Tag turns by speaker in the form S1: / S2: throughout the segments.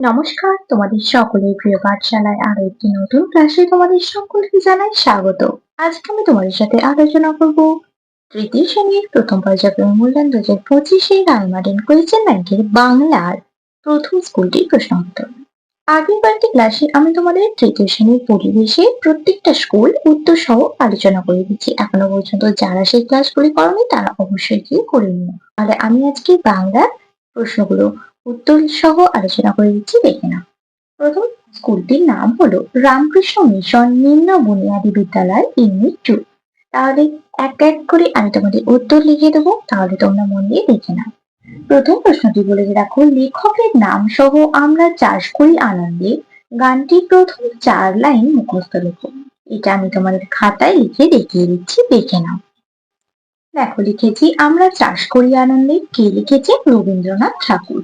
S1: নমস্কার, তোমাদের সকলের প্রিয় পাঠশালায় আরও একটি নতুন ক্লাসে তোমাদের সকলকে জানাই স্বাগত। আজকে আমি তোমাদের সাথে আলোচনা করব তৃতীয় শ্রেণির প্রথম পর্যায়ক্রম মূল্যায়ন দু হাজার পঁচিশে রায়মার্টিন কোয়েশ্চেন ব্যাংকের বাংলার প্রথম স্কুলটির প্রশ্ন উত্তর। আগের কয়েকটি ক্লাসে আমি তোমাদের তৃতীয় শ্রেণির পরিবেশে প্রত্যেকটা স্কুল উত্তর সহ আলোচনা করে দিচ্ছি। এখনও পর্যন্ত যারা সেই ক্লাসগুলি করনি তারা অবশ্যই গিয়ে করে নিও। তাহলে আমি আজকে বাংলার প্রশ্নগুলো উত্তর সহ আলোচনা করে দিচ্ছি, দেখে নাও। প্রথম স্কুলটির নাম হলো রামকৃষ্ণ মিশন নিম্ন বুনিয়াদী বিদ্যালয় ইউনিট টু। তাহলে এক এক করে আমি তোমাদের উত্তর লিখে দেবো, তাহলে তোমরা মন দিয়ে দেখে নাও। প্রথম প্রশ্নটি বলে রাখো লেখকের নাম সহ আমরা চাষ করি আনন্দে গানটির প্রথম চার লাইন মুখস্থ লেখো। এটা আমি তোমাদের খাতায় লিখে দেখিয়ে দিচ্ছি, দেখে নাও। দেখো, লিখেছি, আমরা চাষ করি আনন্দে, কে লিখেছে? রবীন্দ্রনাথ ঠাকুর।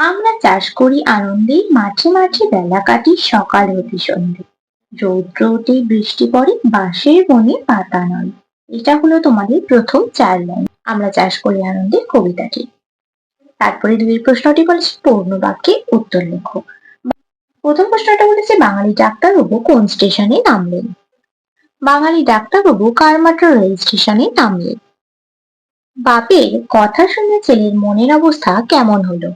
S1: আমরা চাষ করি আনন্দে মাঠে মাঠে বেলা কাটি সকাল হতে সন্ধে। রৌদ্র ওঠে বৃষ্টি পড়ে বাঁশের বনে পাতা নয়। এটা হলো তোমাদের প্রথম চার লাইন। আমরা চাষ করি আনন্দে কবিতাটি। তারপরে দুই প্রশ্নটি বলেছে পূর্ণ বাক্যে উত্তর লেখো। প্রথম প্রশ্নটা বলেছে, বাঙালি ডাক্তারবাবু কোন স্টেশনে নামলেন? বাঙালি ডাক্তারবাবু কারমাত্র রেল স্টেশনে নামলেন। বাপের কথা শুনে ছেলের মনের অবস্থা কেমন হলো?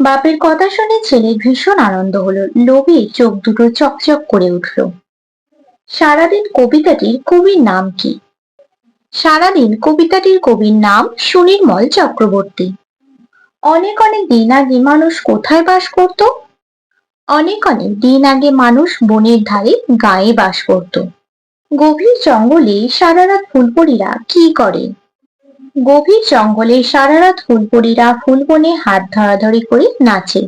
S1: বাপের কথা শুনে ছেলের ভীষণ আনন্দ হলো। লোভে চোখ দুটো চকচক করে উঠল। সারাদিন কবিতাটির কবির নাম কি? সারাদিন কবিতাটির কবির নাম সুনির্মল চক্রবর্তী। অনেক অনেক দিন আগে মানুষ কোথায় বাস করত? অনেক অনেক দিন আগে মানুষ বনের ধারে গায়ে বাস করত। গভীর জঙ্গলে সারা রাত ফুলপরীরা কি করে? গভীর জঙ্গলে সারা রাত ফুলপরীরা ফুল বনে হাত ধরাধরি করে নাচে।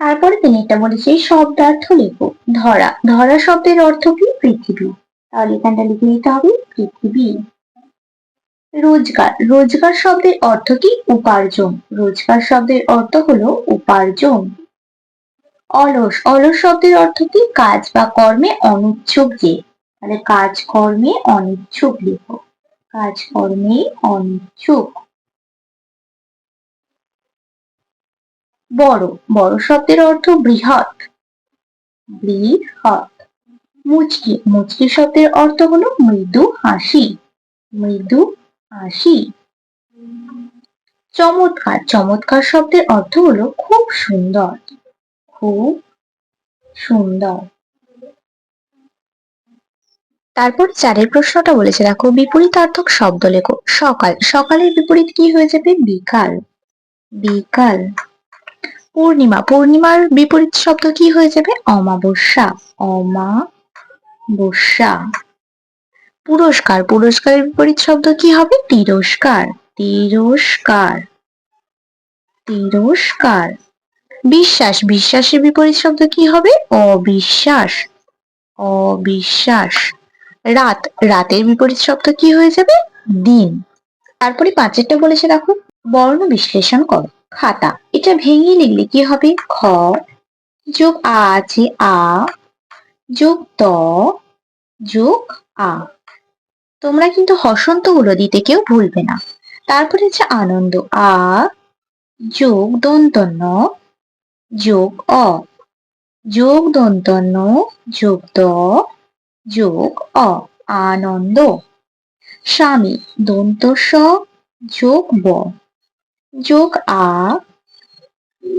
S1: তারপরে তিনি এটা বলেছে শব্দার্থ লেখো ধরা। ধরা শব্দের অর্থ কি? পৃথিবী। তাহলে এখানটা লিখে নিতে হবে পৃথিবী। রোজগার। রোজগার শব্দের অর্থ কি? উপার্জন। রোজগার শব্দের অর্থ হলো উপার্জন। অলস। অলস শব্দের অর্থ কি? কাজ বা কর্মে অনিচ্ছুক যে তাহলে কাজ, কর্মে অনিচ্ছুক লেখো। কাজকর্মে অনিচ্ছুক। বড় বড় শব্দের অর্থ বৃহৎ। বৃহৎ। মুচকি মুচকি শব্দের অর্থ হলো মৃদু হাসি। মৃদু হাসি। চমৎকার চমৎকার শব্দের অর্থ হলো খুব সুন্দর। খুব সুন্দর। তারপর চারের প্রশ্নটা বলেছে, দেখো, বিপরীতার্থক শব্দ লেখো। সকাল, সকালের বিপরীত কি হয়ে যাবে? বিকাল। বিকাল। পূর্ণিমা, পূর্ণিমার বিপরীত শব্দ কি হয়ে যাবে? অমাবস্যা। অমাবস্যা। পুরস্কার, পুরস্কারের বিপরীত শব্দ কি হবে? তিরস্কার। তিরস্কার। তিরস্কার। বিশ্বাস, বিশ্বাসের বিপরীত শব্দ কি হবে? অবিশ্বাস। অবিশ্বাস। রাত, রাতের বিপরীত শব্দ কি হয়ে যাবে? দিন। তারপরে পাঁচেরটা বলেছে দেখো, বর্ণ বিশ্লেষণ করো। খাতা। এটা ভেঙে লিখলে কি হবে? খ যোগ আ আছে আ, যোগ ত যোগ আ। তোমরা কিন্তু হসন্তগুলো দিতে কেউ ভুলবে না। তারপরে হচ্ছে আনন্দ। আ যোগ দন্তন্য, যোগ অ। যোগ দন্তন্য, যোগ দ যোগ অ, আনন্দ। স্বামী দন্ত স যোগ ব। যোগ আ,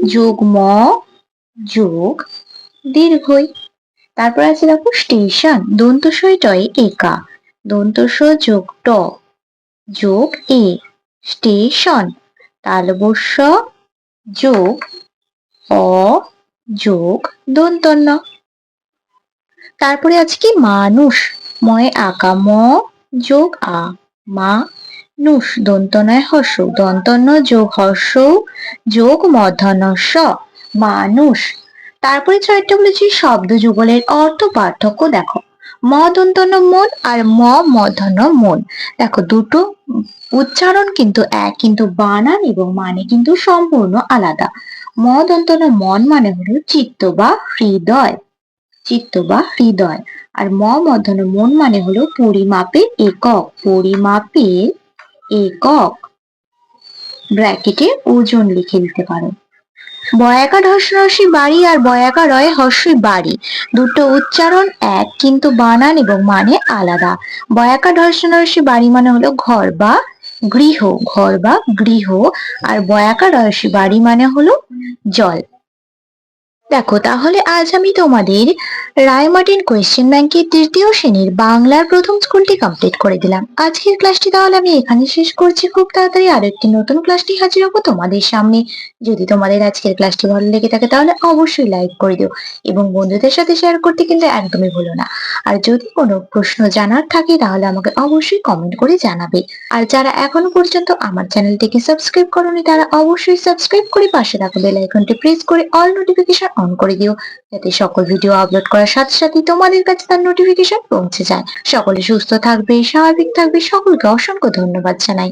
S1: যোগ ম, যোগ দীর্ঘই। তারপর আছে দেখো স্টেশন দন্ত টয়ে একা। দন্ত যোগ ট, যোগ এ। স্টেশন তালবস্য যোগ অ, যোগ দন্তন্য। তারপরে আছে কি? মানুষ। ময় আকা ম, যোগ আ। মা, নুষ। দন্তনয় হর্ষ। দন্তন্য যোগ হর্ষ। যোগ মধ্যাহ্ন স। মানুষ। তারপরে ছয়টা বলেছি শব্দ যুগলের অর্থ পার্থক্য দেখো। ম দন্তন্য মন আর ম মধ্যাহ্ন মন। দেখো দুটো উচ্চারণ কিন্তু এক, কিন্তু বানান এবং মানে কিন্তু সম্পূর্ণ আলাদা। ম দন্তন্য মন মানে হলো চিত্ত বা হৃদয়। চিত্ত বা হৃদয়। আর ম মধ্যাহ্ন মন মানে হলো পরিমাপের একক। পরিমাপের একক। ব্র্যাকেটে ওজন লিখে দিতে পারো। বয়াকা ঢস্যরসি বাড়ি আর বয়াকা রয় হর্ষই বাড়ি। দুটো উচ্চারণ এক, কিন্তু বানান এবং মানে আলাদা। বয়াকা ঢস্যরসি বাড়ি মানে হলো ঘর বা গৃহ। ঘর বা গৃহ। আর বয়াকা রয়সী বাড়ি মানে হলো জল। দেখো, তাহলে আজ আমি তোমাদের রায়মার্টিন কোয়েশ্চেন ব্যাংকের তৃতীয় শ্রেণির বাংলার প্রথম স্কুলটি কমপ্লিট করে দিলাম। আজকের ক্লাসটি তাহলে আমি এখানে শেষ করছি। খুব তাড়াতাড়ি আরও একটি নতুন ক্লাসটি হাজির হব তোমাদের সামনে। যদি তোমাদের আজকের ক্লাসটি ভালো লেগে থাকে তাহলে অবশ্যই লাইক করে দিও এবং বন্ধুদের সাথে শেয়ার করতে কিন্তু একদমই ভুলো না। আর যদি কোনো প্রশ্ন জানার থাকে তাহলে আমাকে অবশ্যই কমেন্ট করে জানাবে। আর যারা এখনও পর্যন্ত আমার চ্যানেলটিকে সাবস্ক্রাইব করোনি তারা অবশ্যই সাবস্ক্রাইব করে পাশে থাকা বেল আইকনটি প্রেস করে অল নোটিফিকেশন অন করে দিও। যাতে সকল ভিডিও আপলোড করার সাথে সাথে তোমাদের কাছে তার নোটিফিকেশন পৌঁছে যায়। সকলে সুস্থ থাকবে, স্বাভাবিক থাকবে, সকলকে অসংখ্য ধন্যবাদ জানাই।